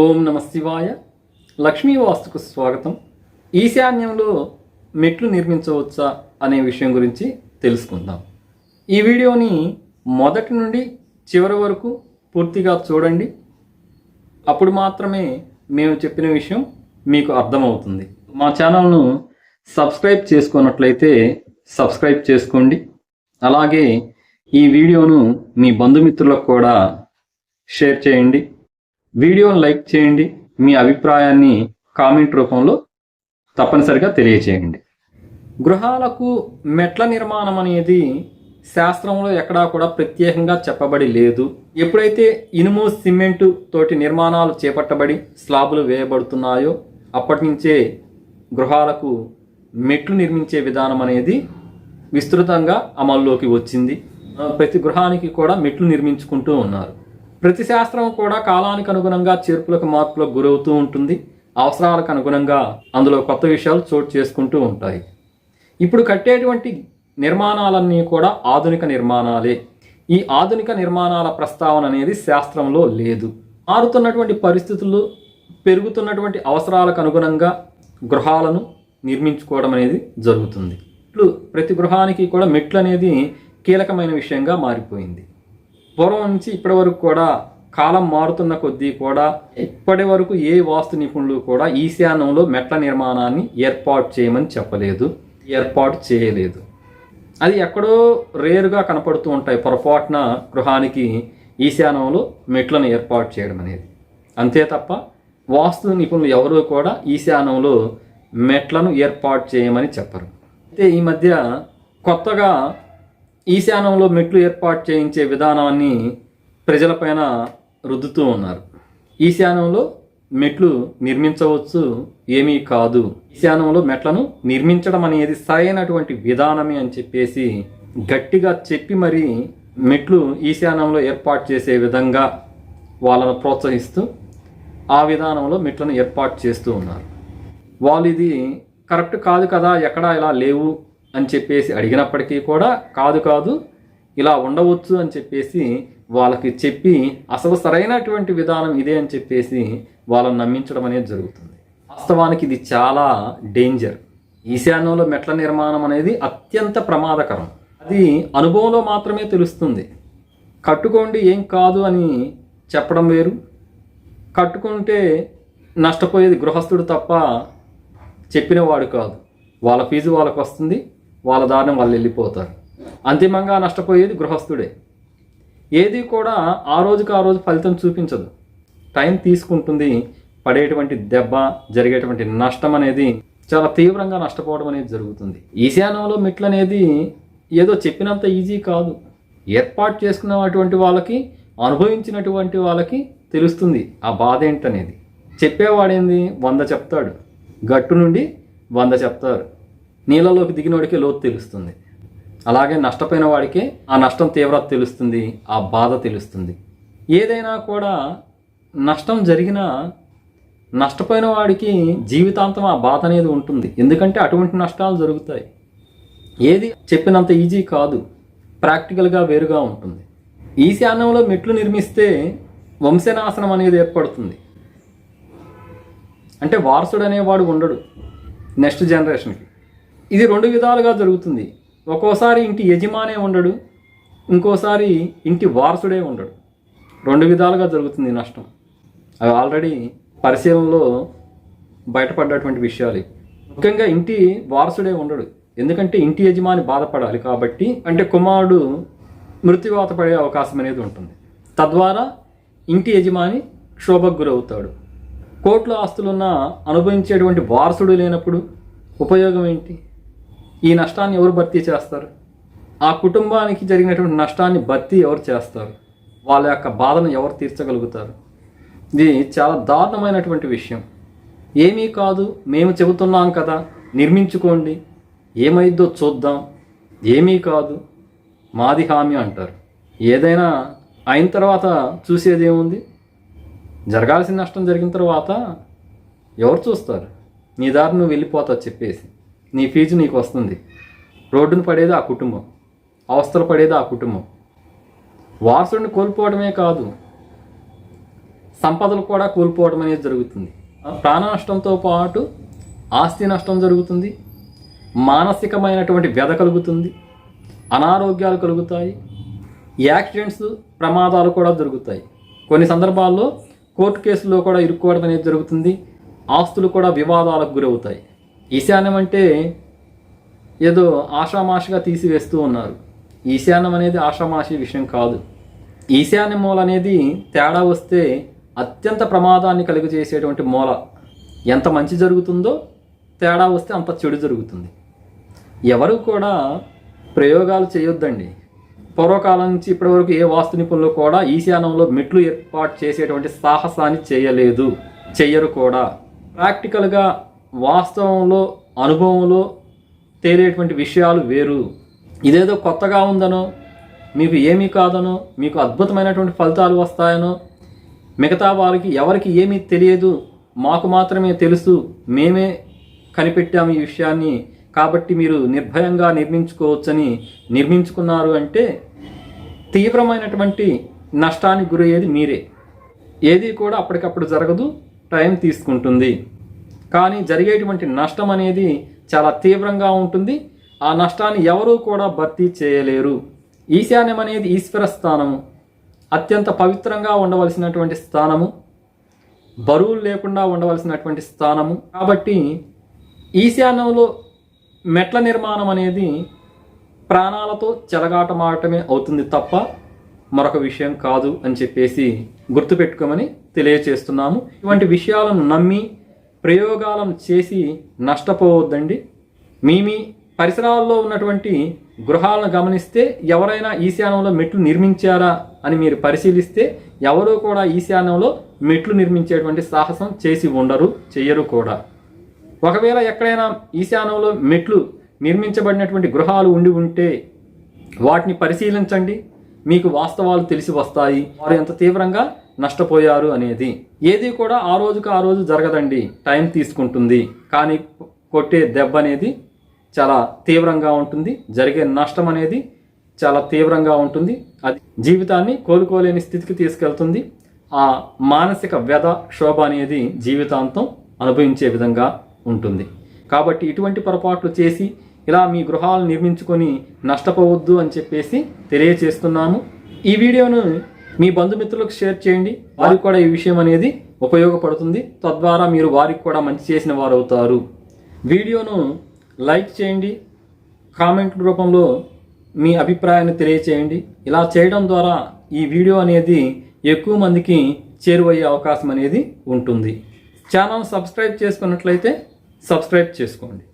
ఓం నమ శివాయ లక్ష్మీ వాస్తుకు స్వాగతం. ఈశాన్యంలో మెట్లు నిర్మించవచ్చా అనే విషయం గురించి తెలుసుకుందాం. ఈ వీడియోని మొదటి నుండి చివరి వరకు పూర్తిగా చూడండి. అప్పుడు మాత్రమే మేము చెప్పిన విషయం మీకు అర్థమవుతుంది. మా ఛానల్ను సబ్స్క్రైబ్ చేసుకున్నట్లయితే సబ్స్క్రైబ్ చేసుకోండి. అలాగే ఈ వీడియోను మీ బంధుమిత్రులకు కూడా షేర్ చేయండి. వీడియోను లైక్ చేయండి మీ అభిప్రాయాన్ని కామెంట్ రూపంలో తప్పనిసరిగా తెలియచేయండి. గృహాలకు మెట్ల నిర్మాణం అనేది శాస్త్రంలో ఎక్కడా కూడా ప్రత్యేకంగా చెప్పబడి లేదు. ఎప్పుడైతే ఇనుము సిమెంటు తోటి నిర్మాణాలు చేపట్టబడి స్లాబులు వేయబడుతున్నాయో అప్పటి నుంచే గృహాలకు మెట్లు నిర్మించే విధానం అనేది విస్తృతంగా అమల్లోకి వచ్చింది. ప్రతి గృహానికి కూడా మెట్లు నిర్మించుకుంటూ ఉన్నారు. ప్రతి శాస్త్రం కూడా కాలానికి అనుగుణంగా చేర్పులకు మార్పులకు గురవుతూ ఉంటుంది. అవసరాలకు అనుగుణంగా అందులో కొత్త విషయాలు చోటు చేసుకుంటూ ఉంటాయి. ఇప్పుడు కట్టేటువంటి నిర్మాణాలన్నీ కూడా ఆధునిక నిర్మాణాలే. ఈ ఆధునిక నిర్మాణాల ప్రస్తావన అనేది శాస్త్రంలో లేదు. మారుతున్నటువంటి పరిస్థితులు పెరుగుతున్నటువంటి అవసరాలకు అనుగుణంగా గృహాలను నిర్మించుకోవడం అనేది జరుగుతుంది. ఇట్లు ప్రతి గృహానికి కూడా మెట్లు అనేది కీలకమైన విషయంగా మారిపోయింది. పూర్వం నుంచి ఇప్పటి వరకు కూడా కాలం మారుతున్న కొద్దీ కూడా ఇప్పటి వరకు ఏ వాస్తు నిపుణులు కూడా ఈశాన్యంలో మెట్ల నిర్మాణాన్ని ఏర్పాటు చేయమని చెప్పలేదు ఏర్పాటు చేయలేదు. అది ఎక్కడో రేరుగా కనపడుతూ ఉంటాయి. పొరపాటున గృహానికి ఈశాన్యంలో మెట్లను ఏర్పాటు చేయడం అనేది. అంతే తప్ప వాస్తు నిపుణులు ఎవరూ కూడా ఈశాన్యంలో మెట్లను ఏర్పాటు చేయమని చెప్పరు. అయితే ఈ మధ్య కొత్తగా ఈశాన్యంలో మెట్లు ఏర్పాటు చేయించే విధానాన్ని ప్రజలపైన రుద్దుతూ ఉన్నారు. ఈశాన్యంలో మెట్లు నిర్మించవచ్చు ఏమీ కాదు. ఈశాన్యంలో మెట్లను నిర్మించడం అనేది సరైనటువంటి విధానమే అని చెప్పేసి గట్టిగా చెప్పి మరి మెట్లు ఈశాన్యంలో ఏర్పాటు చేసే విధంగా వాళ్ళను ప్రోత్సహిస్తూ ఆ విధానంలో మెట్లను ఏర్పాటు చేస్తూ ఉన్నారు. వాళ్ళు ఇది కరెక్ట్ కాదు కదా? ఎక్కడా ఇలా లేవు? అని చెప్పేసి అడిగినప్పటికీ కూడా కాదు కాదు ఇలా ఉండవచ్చు అని చెప్పేసి వాళ్ళకి చెప్పి అసలు సరైనటువంటి విధానం ఇదే అని చెప్పేసి వాళ్ళని నమ్మించడం అనేది జరుగుతుంది. వాస్తవానికి ఇది చాలా డేంజర్. ఈశాన్యంలో మెట్ల నిర్మాణం అనేది అత్యంత ప్రమాదకరం. అది అనుభవంలో మాత్రమే తెలుస్తుంది. కట్టుకోండి ఏం కాదు అని చెప్పడం వేరు. కట్టుకుంటే నష్టపోయేది గృహస్థుడు తప్ప చెప్పినవాడు కాదు. వాళ్ళ ఫీజు వాళ్ళకు వస్తుంది. వాళ్ళ దారిని వాళ్ళు వెళ్ళిపోతారు. అంతిమంగా నష్టపోయేది గృహస్థుడే. ఏది కూడా ఆ రోజుకి ఆ రోజు ఫలితం చూపించదు. టైం తీసుకుంటుంది పడేటువంటి దెబ్బ జరిగేటువంటి నష్టం అనేది చాలా తీవ్రంగా నష్టపోవడం అనేది జరుగుతుంది. ఈశాన్యంలో మెట్లు అనేది ఏదో చెప్పినంత ఈజీ కాదు. ఏర్పాటు చేసుకున్నటువంటి వాళ్ళకి అనుభవించినటువంటి వాళ్ళకి తెలుస్తుంది ఆ బాధ ఏంటనేది. చెప్పేవాడేంది? వంద చెప్తాడు. గట్టు నుండి వంద చెప్తారు. నీళ్ళలోకి దిగినోడికే లోతు తెలుస్తుంది. అలాగే నష్టపోయిన వాడికే ఆ నష్టం తీవ్రత తెలుస్తుంది ఆ బాధ తెలుస్తుంది. ఏదైనా కూడా నష్టం జరిగినా నష్టపోయిన వాడికి జీవితాంతం ఆ బాధ అనేది ఉంటుంది. ఎందుకంటే అటువంటి నష్టాలు జరుగుతాయి. ఏది చెప్పినంత ఈజీ కాదు. ప్రాక్టికల్గా వేరుగా ఉంటుంది. ఈశాన్యంలో మెట్లు నిర్మిస్తే వంశనాశనం అనేది ఏర్పడుతుంది. అంటే వారసుడు అనేవాడు ఉండడు. నెక్స్ట్ జనరేషన్కి. ఇది రెండు విధాలుగా జరుగుతుంది. ఒక్కోసారి ఇంటి యజమానే ఉండడు ఇంకోసారి ఇంటి వారసుడే ఉండడు. రెండు విధాలుగా జరుగుతుంది నష్టం. అవి ఆల్రెడీ పరిశీలనలో బయటపడ్డటువంటి విషయాలు. ముఖ్యంగా ఇంటి వారసుడే ఉండడు. ఎందుకంటే ఇంటి యజమాని బాధపడాలి కాబట్టి అంటే కుమారుడు మృత్యువాత పడే అవకాశం అనేది ఉంటుంది. తద్వారా ఇంటి యజమాని క్షోభకు గురవుతాడు. కోట్ల ఆస్తులున్న అనుభవించేటువంటి వారసుడు లేనప్పుడు ఉపయోగం ఏంటి? ఈ నష్టాన్ని ఎవరు భర్తీ చేస్తారు? ఆ కుటుంబానికి జరిగినటువంటి నష్టాన్ని భర్తీ ఎవరు చేస్తారు? వాళ్ళ యొక్క బాధను ఎవరు తీర్చగలుగుతారు? ఇది చాలా దారుణమైనటువంటి విషయం. ఏమీ కాదు మేము చెబుతున్నాం కదా నిర్మించుకోండి ఏమైందో చూద్దాం. ఏమీ కాదు మాది హామీ అంటారు. ఏదైనా అయిన తర్వాత చూసేది ఏముంది? జరగాల్సిన నష్టం జరిగిన తర్వాత ఎవరు చూస్తారు? నీ దారి నువ్వు వెళ్ళిపోతా చెప్పేసి. నీ ఫీజు నీకు వస్తుంది. రోడ్డును పడేది ఆ కుటుంబం. అవస్థలు పడేది ఆ కుటుంబం. వారసుడిని కోల్పోవడమే కాదు సంపదలు కూడా కోల్పోవడం అనేది జరుగుతుంది. ప్రాణ నష్టంతో పాటు ఆస్తి నష్టం జరుగుతుంది. మానసికమైనటువంటి వ్యధ కలుగుతుంది. అనారోగ్యాలు కలుగుతాయి. యాక్సిడెంట్స్ ప్రమాదాలు కూడా జరుగుతాయి. కొన్ని సందర్భాల్లో కోర్టు కేసుల్లో కూడా ఇరుక్కోవడం అనేది జరుగుతుంది. ఆస్తులు కూడా వివాదాలకు గురవుతాయి. ఈశాన్యం అంటే ఏదో ఆషామాషిగా తీసివేస్తూ ఉన్నారు. ఈశాన్యం అనేది ఆషామాషి విషయం కాదు. ఈశాన్య మూల అనేది తేడా వస్తే అత్యంత ప్రమాదాన్ని కలుగజేసేటువంటి మూల. ఎంత మంచి జరుగుతుందో తేడా వస్తే అంత చెడు జరుగుతుంది. ఎవరు కూడా ప్రయోగాలు చేయొద్దండి. పూర్వకాలం నుంచి ఇప్పటివరకు ఏ వాస్తు నిపుణులు కూడా ఈశాన్యంలో మెట్లు ఏర్పాటు చేసేటువంటి సాహసాన్ని చేయలేదు. చెయ్యరు కూడా. ప్రాక్టికల్గా వాస్తవంలో అనుభవంలో తేలేటువంటి విషయాలు వేరు. ఇదేదో కొత్తగా ఉందనో మీకు ఏమీ కాదనో మీకు అద్భుతమైనటువంటి ఫలితాలు వస్తాయనో మిగతా వారికి ఎవరికి ఏమీ తెలియదు మాకు మాత్రమే తెలుసు మేమే కనిపెట్టాము ఈ విషయాన్ని. కాబట్టి మీరు నిర్భయంగా నిర్మించుకోవచ్చని నిర్మించుకున్నారు అంటే తీవ్రమైనటువంటి నష్టానికి గురయ్యేది మీరే. ఏది కూడా అప్పటికప్పుడు జరగదు టైం తీసుకుంటుంది. కానీ జరిగేటువంటి నష్టం అనేది చాలా తీవ్రంగా ఉంటుంది. ఆ నష్టాన్ని ఎవరూ కూడా భర్తీ చేయలేరు. ఈశాన్యం అనేది ఈశ్వర స్థానము. అత్యంత పవిత్రంగా ఉండవలసినటువంటి స్థానము. బరువులు లేకుండా ఉండవలసినటువంటి స్థానము. కాబట్టి ఈశాన్యంలో మెట్ల నిర్మాణం అనేది ప్రాణాలతో చెలగాటమాడటమే అవుతుంది తప్ప మరొక విషయం కాదు అని చెప్పేసి గుర్తుపెట్టుకోమని తెలియచేస్తున్నాము. ఇటువంటి విషయాలను నమ్మి ప్రయోగాలను చేసి నష్టపోవద్దండి. మీ మీ పరిసరాల్లో ఉన్నటువంటి గృహాలను గమనిస్తే ఎవరైనా ఈశాన్యంలో మెట్లు నిర్మించారా అని మీరు పరిశీలిస్తే ఎవరూ కూడా ఈశాన్యంలో మెట్లు నిర్మించేటువంటి సాహసం చేసి ఉండరు చెయ్యరు కూడా. ఒకవేళ ఎక్కడైనా ఈశాన్యంలో మెట్లు నిర్మించబడినటువంటి గృహాలు ఉండి ఉంటే వాటిని పరిశీలించండి. మీకు వాస్తవాలు తెలిసి వస్తాయి. వారు ఎంత తీవ్రంగా నష్టపోయారు అనేది. ఏది కూడా ఆ రోజుకు ఆ రోజు జరగదండి. టైం తీసుకుంటుంది. కానీ కొట్టే దెబ్బ అనేది చాలా తీవ్రంగా ఉంటుంది. జరిగే నష్టం అనేది చాలా తీవ్రంగా ఉంటుంది. అది జీవితాన్ని కోలుకోలేని స్థితికి తీసుకెళ్తుంది. ఆ మానసిక వ్యధ క్షోభ అనేది జీవితాంతం అనుభవించే విధంగా ఉంటుంది. కాబట్టి ఇటువంటి పొరపాట్లు చేసి ఇలా మీ గృహాలు నిర్మించుకొని నష్టపోవద్దు అని చెప్పేసి తెలియచేస్తున్నాము ఈ వీడియోను మీ బంధుమిత్రులకు షేర్ చేయండి. వారికి కూడా ఈ విషయం అనేది ఉపయోగపడుతుంది. తద్వారా మీరు వారికి కూడా మంచి చేసిన వారు అవుతారు వీడియోను లైక్ చేయండి. కామెంట్ రూపంలో మీ అభిప్రాయాన్ని తెలియచేయండి. ఇలా చేయడం ద్వారా ఈ వీడియో అనేది ఎక్కువ మందికి చేరువయ్యే అవకాశం అనేది ఉంటుంది. ఛానల్ సబ్స్క్రైబ్ చేసుకున్నట్లయితే సబ్స్క్రైబ్ చేసుకోండి.